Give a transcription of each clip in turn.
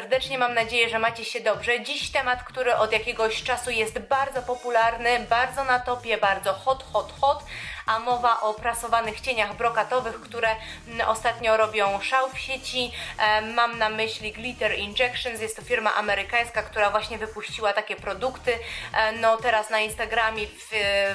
serdecznie, mam nadzieję, że macie się dobrze. Dziś temat, który od jakiegoś czasu jest bardzo popularny, bardzo na topie, bardzo hot, hot, hot, a mowa o prasowanych cieniach brokatowych, które mm, ostatnio robią szał w sieci. E, Mam na myśli Glitter Injections, jest to firma amerykańska, która właśnie wypuściła takie produkty. E, No teraz na Instagramie, w,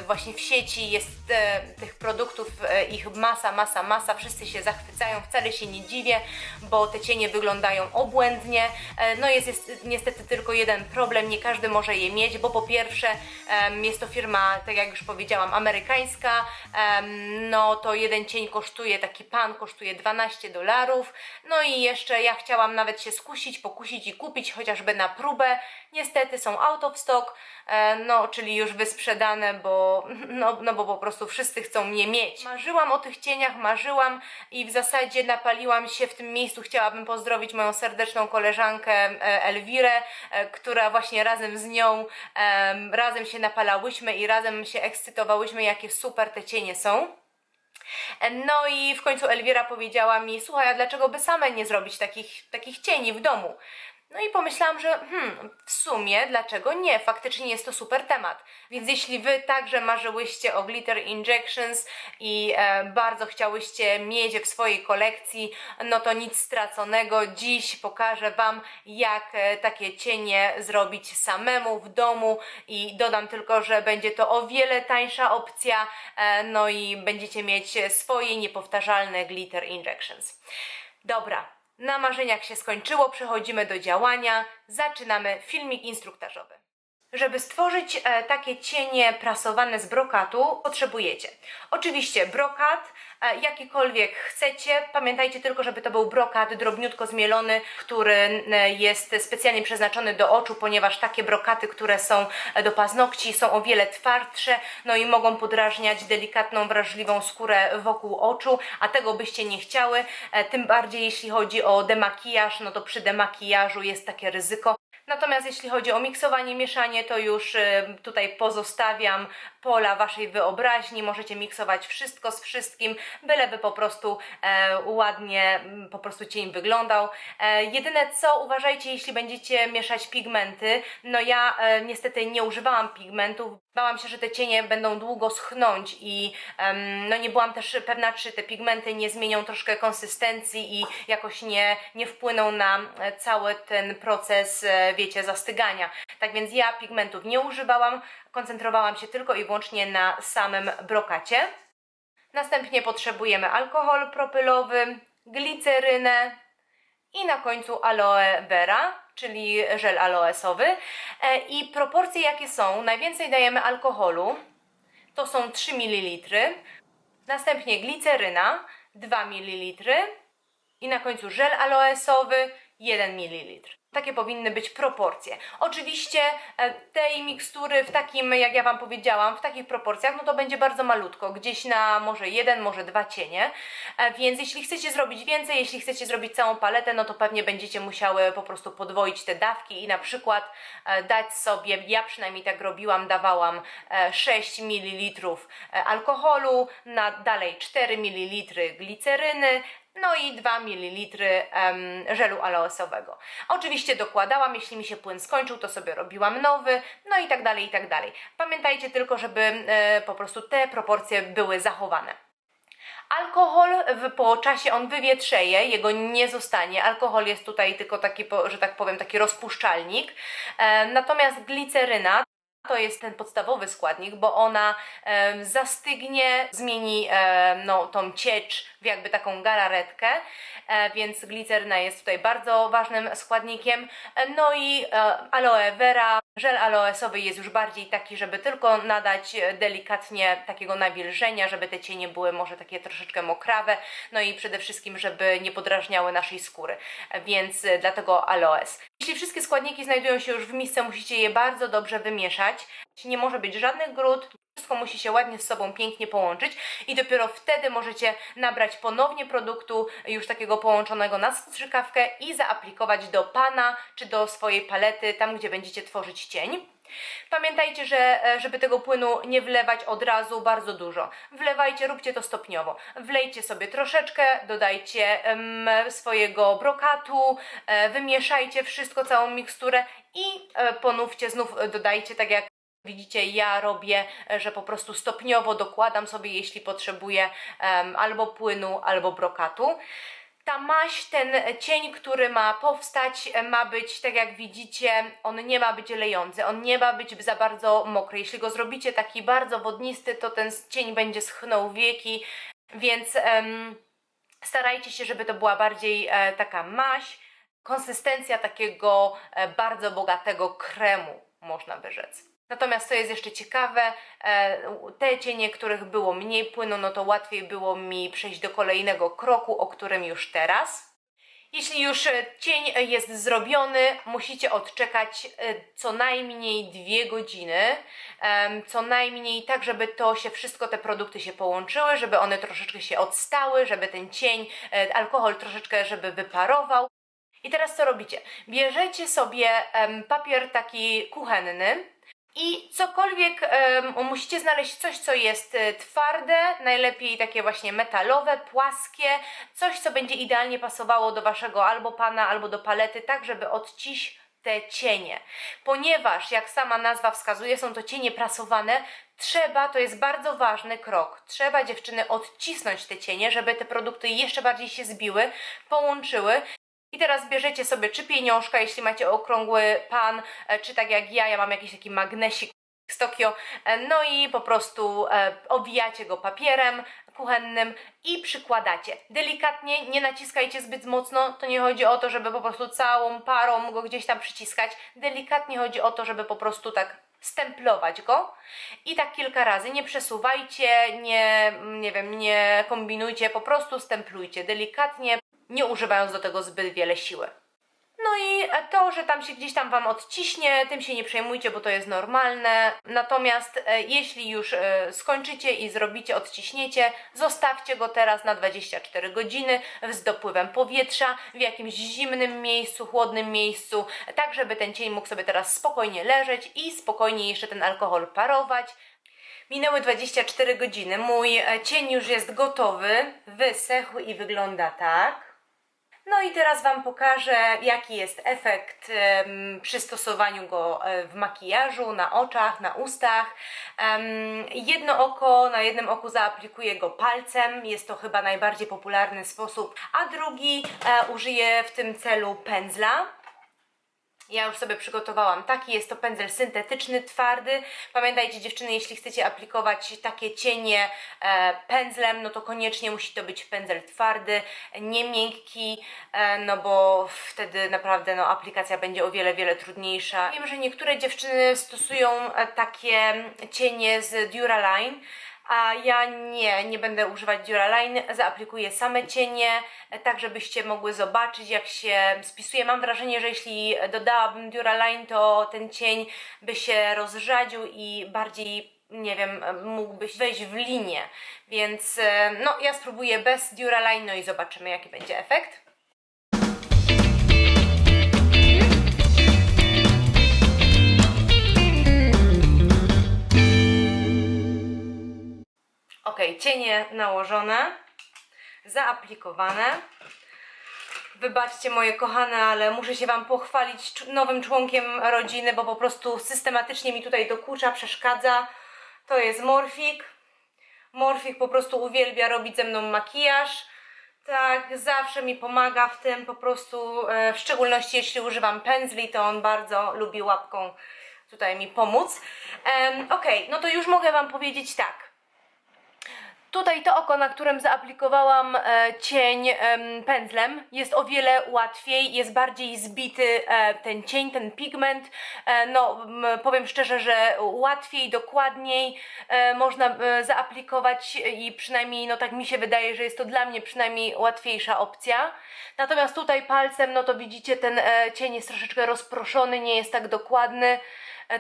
właśnie w sieci jest e, tych produktów, e, ich masa, masa, masa, wszyscy się zachwycają, wcale się nie dziwię, bo te cienie wyglądają obłędnie. E, No jest, jest niestety tylko jeden problem, nie każdy może je mieć, bo po pierwsze jest to firma, tak jak już powiedziałam, amerykańska, no to jeden cień kosztuje, taki pan kosztuje 12 dolarów, no i jeszcze ja chciałam nawet się skusić, pokusić i kupić chociażby na próbę, niestety są out of stock, no czyli już wysprzedane, bo, no, no bo po prostu wszyscy chcą mnie mieć. Marzyłam o tych cieniach, marzyłam i w zasadzie napaliłam się w tym miejscu, chciałabym pozdrowić moją serdeczną koleżankę e, Elwirę, e, która właśnie razem z nią em, razem się napalałyśmy i razem się ekscytowałyśmy, jakie super te cienie są. No i w końcu Elwira powiedziała mi, słuchaj, a dlaczego by same nie zrobić takich, takich cieni w domu? No i pomyślałam, że hmm, w sumie dlaczego nie? Faktycznie jest to super temat. Więc jeśli wy także marzyłyście o Glitter Injections i e, bardzo chciałyście mieć w swojej kolekcji, no to nic straconego. Dziś pokażę wam, jak e, takie cienie zrobić samemu w domu i dodam tylko, że będzie to o wiele tańsza opcja, e, no i będziecie mieć swoje niepowtarzalne Glitter Injections. Dobra, na marzeniach się skończyło, przechodzimy do działania. Zaczynamy filmik instruktażowy. Żeby stworzyć e, takie cienie prasowane z brokatu, potrzebujecie oczywiście brokat, e, jakikolwiek chcecie. Pamiętajcie tylko, żeby to był brokat drobniutko zmielony, który e, jest specjalnie przeznaczony do oczu, ponieważ takie brokaty, które są do paznokci, są o wiele twardsze, no i mogą podrażniać delikatną, wrażliwą skórę wokół oczu, a tego byście nie chciały. Tym bardziej jeśli chodzi o demakijaż, no to przy demakijażu jest takie ryzyko. Natomiast jeśli chodzi o miksowanie, mieszanie, to już y, tutaj pozostawiam pola waszej wyobraźni. Możecie miksować wszystko z wszystkim, byleby po prostu e, ładnie mm, po prostu cień wyglądał. E, jedyne co uważajcie, jeśli będziecie mieszać pigmenty, no ja e, niestety nie używałam pigmentów. Bałam się, że te cienie będą długo schnąć i em, no nie byłam też pewna, czy te pigmenty nie zmienią troszkę konsystencji i jakoś nie, nie wpłyną na e, cały ten proces, e, wiecie, zastygania. Tak więc ja pigmentów nie używałam, koncentrowałam się tylko i wyłącznie na samym brokacie. Następnie potrzebujemy alkohol propylowy, glicerynę i na końcu aloe vera, czyli żel aloesowy. E, I proporcje jakie są? Najwięcej dajemy alkoholu, to są 3 ml. Następnie gliceryna 2 ml i na końcu żel aloesowy 1 ml. Takie powinny być proporcje. Oczywiście e, tej mikstury w takim, jak ja Wam powiedziałam, w takich proporcjach, no to będzie bardzo malutko, gdzieś na może jeden, może dwa cienie. E, Więc jeśli chcecie zrobić więcej, jeśli chcecie zrobić całą paletę, no to pewnie będziecie musiały po prostu podwoić te dawki i na przykład e, dać sobie, ja przynajmniej tak robiłam, dawałam e, 6 ml alkoholu, na dalej 4 ml gliceryny, no i 2 ml em, żelu aloesowego. Oczywiście dokładałam, jeśli mi się płyn skończył, to sobie robiłam nowy, no i tak dalej, i tak dalej. Pamiętajcie tylko, żeby e, po prostu te proporcje były zachowane. Alkohol w, po czasie on wywietrzeje, jego nie zostanie. Alkohol jest tutaj tylko taki, że tak powiem, taki rozpuszczalnik. E, natomiast gliceryna to jest ten podstawowy składnik, bo ona em, zastygnie, zmieni em, no, tą ciecz jakby taką galaretkę, e, więc gliceryna jest tutaj bardzo ważnym składnikiem. E, no i e, aloe vera, żel aloesowy jest już bardziej taki, żeby tylko nadać delikatnie takiego nawilżenia, żeby te cienie były może takie troszeczkę mokrawe, no i przede wszystkim, żeby nie podrażniały naszej skóry, więc dlatego aloes. Jeśli wszystkie składniki znajdują się już w misce, musicie je bardzo dobrze wymieszać. Nie może być żadnych grud, wszystko musi się ładnie z sobą pięknie połączyć i dopiero wtedy możecie nabrać ponownie produktu już takiego połączonego na strzykawkę i zaaplikować do pana czy do swojej palety, tam gdzie będziecie tworzyć cień. Pamiętajcie, że e, żeby tego płynu nie wlewać od razu bardzo dużo. Wlewajcie, róbcie to stopniowo. Wlejcie sobie troszeczkę, dodajcie em, swojego brokatu, e, wymieszajcie wszystko, całą miksturę i e, ponówcie, znów dodajcie tak jak Widzicie, ja robię, e, że po prostu stopniowo dokładam sobie, jeśli potrzebuję em, albo płynu, albo brokatu. Ta maść, ten cień, który ma powstać, e, ma być, tak jak widzicie, on nie ma być lejący, on nie ma być za bardzo mokry. Jeśli go zrobicie taki bardzo wodnisty, to ten cień będzie schnął wieki, więc em, starajcie się, żeby to była bardziej e, taka maść, konsystencja takiego e, bardzo bogatego kremu, można by rzec. Natomiast co jest jeszcze ciekawe, e, te cienie, których było mniej płynu, no to łatwiej było mi przejść do kolejnego kroku, o którym już teraz. Jeśli już e, cień jest zrobiony, musicie odczekać e, co najmniej dwie godziny. Co najmniej tak, żeby to się wszystko, te produkty się połączyły, żeby one troszeczkę się odstały, żeby ten cień, alkohol troszeczkę, żeby wyparował. I teraz co robicie? Bierzecie sobie papier taki kuchenny, i cokolwiek em, musicie znaleźć coś, co jest e, twarde, najlepiej takie właśnie metalowe, płaskie, coś, co będzie idealnie pasowało do waszego albo pana, albo do palety, tak żeby odciś te cienie. Ponieważ, jak sama nazwa wskazuje, są to cienie prasowane, trzeba, to jest bardzo ważny krok, trzeba dziewczyny odcisnąć te cienie, żeby te produkty jeszcze bardziej się zbiły, połączyły i teraz bierzecie sobie czy pieniążka, jeśli macie okrągły pan, e, czy tak jak ja, ja mam jakiś taki magnesik z Tokio, e, no i po prostu e, owijacie go papierem kuchennym i przykładacie. Delikatnie, nie naciskajcie zbyt mocno, to nie chodzi o to, żeby po prostu całą parą go gdzieś tam przyciskać. Delikatnie chodzi o to, żeby po prostu tak stemplować go i tak kilka razy. Nie przesuwajcie, nie, nie wiem, nie kombinujcie, po prostu stemplujcie delikatnie, nie używając do tego zbyt wiele siły. No i to, że tam się gdzieś tam Wam odciśnie, tym się nie przejmujcie, bo to jest normalne. Natomiast e, jeśli już e, skończycie i zrobicie, odciśniecie, zostawcie go teraz na 24 godziny z dopływem powietrza w jakimś zimnym miejscu, chłodnym miejscu, tak żeby ten cień mógł sobie teraz spokojnie leżeć i spokojnie jeszcze ten alkohol parować. Minęły 24 godziny, mój e, cień już jest gotowy, wysechł i wygląda tak. No i teraz Wam pokażę, jaki jest efekt przy stosowaniu go e, w makijażu, na oczach, na ustach. Jedno oko, na jednym oku zaaplikuję go palcem, jest to chyba najbardziej popularny sposób, a drugi e, użyję w tym celu pędzla. Ja już sobie przygotowałam taki, jest to pędzel syntetyczny, twardy. Pamiętajcie dziewczyny, jeśli chcecie aplikować takie cienie e, pędzlem, no to koniecznie musi to być pędzel twardy, nie miękki, e, no bo wtedy naprawdę no, aplikacja będzie o wiele, wiele trudniejsza. Wiem, że niektóre dziewczyny stosują e, takie cienie z Duraline, a ja nie, nie będę używać Duraline, zaaplikuję same cienie, tak żebyście mogły zobaczyć jak się spisuje. Mam wrażenie, że jeśli dodałabym Duraline, to ten cień by się rozrzadził i bardziej, nie wiem, e, mógłby wejść w linię. Więc e, no, ja spróbuję bez Duraline, no i zobaczymy jaki będzie efekt. Ok, cienie nałożone, zaaplikowane. Wybaczcie moje kochane, ale muszę się Wam pochwalić nowym członkiem rodziny, bo po prostu systematycznie mi tutaj dokucza, przeszkadza. To jest Morfik. Morfik po prostu uwielbia robić ze mną makijaż. Tak, zawsze mi pomaga w tym po prostu, e, w szczególności jeśli używam pędzli, to on bardzo lubi łapką tutaj mi pomóc. Em, ok, no to już mogę Wam powiedzieć tak. Tutaj to oko, na którym zaaplikowałam e, cień em, pędzlem, jest o wiele łatwiej, jest bardziej zbity e, ten cień, ten pigment. E, no, powiem szczerze, że łatwiej, dokładniej można zaaplikować i przynajmniej, no tak mi się wydaje, że jest to dla mnie przynajmniej łatwiejsza opcja. Natomiast tutaj palcem, no to widzicie, ten cień jest troszeczkę rozproszony, nie jest tak dokładny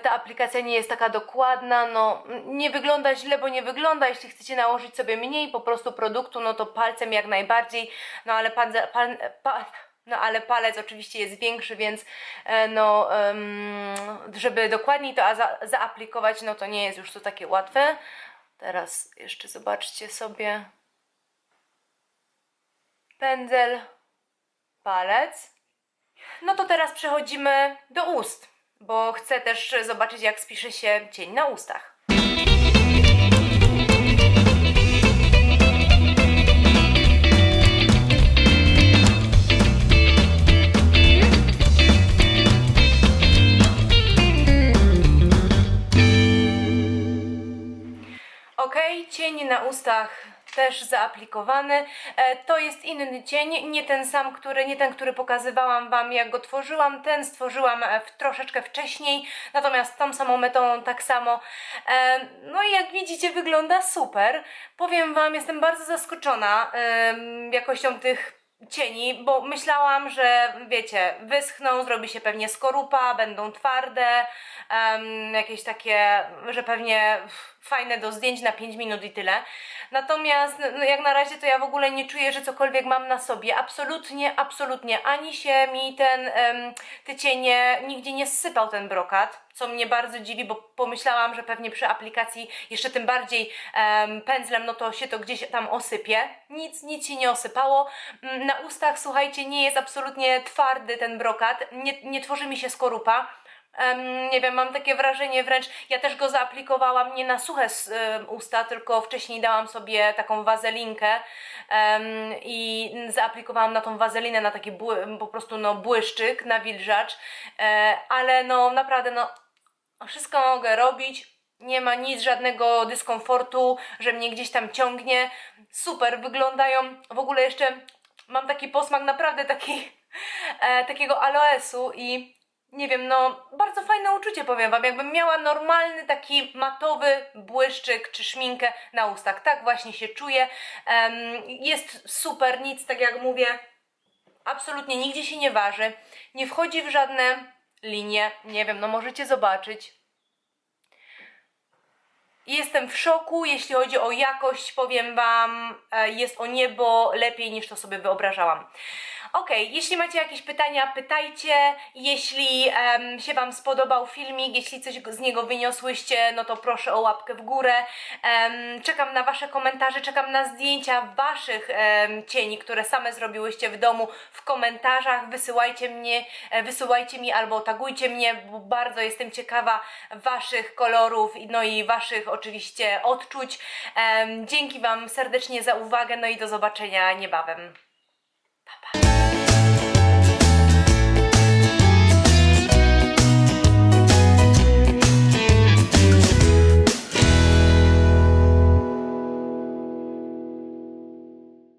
ta aplikacja nie jest taka dokładna, no nie wygląda źle, bo nie wygląda, jeśli chcecie nałożyć sobie mniej po prostu produktu, no to palcem jak najbardziej, no ale pan, pan, pa, No ale palec oczywiście jest większy, więc e, no, żeby dokładniej to za, zaaplikować, no to nie jest już to takie łatwe. Teraz jeszcze zobaczcie sobie pędzel, palec. No to teraz przechodzimy do ust, bo chcę też zobaczyć, jak spisze się cień na ustach. Ok, cień na ustach też zaaplikowany. E, to jest inny cień, nie ten sam, który, nie ten, który pokazywałam Wam, jak go tworzyłam. Ten stworzyłam e, w, troszeczkę wcześniej, natomiast tą samą metodą tak samo. E, no i jak widzicie, wygląda super. Powiem Wam, jestem bardzo zaskoczona jakością tych cieni, bo myślałam, że wiecie, wyschną, zrobi się pewnie skorupa, będą twarde, em, jakieś takie, że pewnie fajne do zdjęć na 5 minut i tyle. Natomiast no, jak na razie to ja w ogóle nie czuję, że cokolwiek mam na sobie. Absolutnie, absolutnie. Ani się mi ten, cienie, nigdzie nie zsypał ten brokat, co mnie bardzo dziwi, bo pomyślałam, że pewnie przy aplikacji jeszcze tym bardziej em, pędzlem, no to się to gdzieś tam osypie. Nic, nic się nie osypało. Mm, Na ustach, słuchajcie, nie jest absolutnie twardy ten brokat, nie, nie tworzy mi się skorupa. Nie wiem, mam takie wrażenie wręcz, ja też go zaaplikowałam nie na suche usta, tylko wcześniej dałam sobie taką wazelinkę i zaaplikowałam na tą wazelinę, na taki po prostu no błyszczyk, nawilżacz, e, ale no naprawdę no wszystko mogę robić, nie ma nic, żadnego dyskomfortu, że mnie gdzieś tam ciągnie, super, wyglądają, w ogóle jeszcze mam taki posmak naprawdę taki, e, takiego aloesu i nie wiem, no bardzo fajne uczucie powiem Wam, jakbym miała normalny taki matowy błyszczyk czy szminkę na ustach, tak właśnie się czuję, Em, jest super, nic tak jak mówię, absolutnie nigdzie się nie waży, nie wchodzi w żadne linie, nie wiem, no możecie zobaczyć. Jestem w szoku, jeśli chodzi o jakość, powiem Wam, e, jest o niebo lepiej niż to sobie wyobrażałam. Ok, jeśli macie jakieś pytania, pytajcie. Jeśli em, się Wam spodobał filmik, jeśli coś z niego wyniosłyście, no to proszę o łapkę w górę. Em, czekam na Wasze komentarze, czekam na zdjęcia Waszych em, cieni, które same zrobiłyście w domu w komentarzach. Wysyłajcie mnie, e, wysyłajcie mi albo tagujcie mnie, bo bardzo jestem ciekawa Waszych kolorów, no i Waszych oczywiście odczuć. Dzięki Wam serdecznie za uwagę, no i do zobaczenia niebawem. Pa, pa.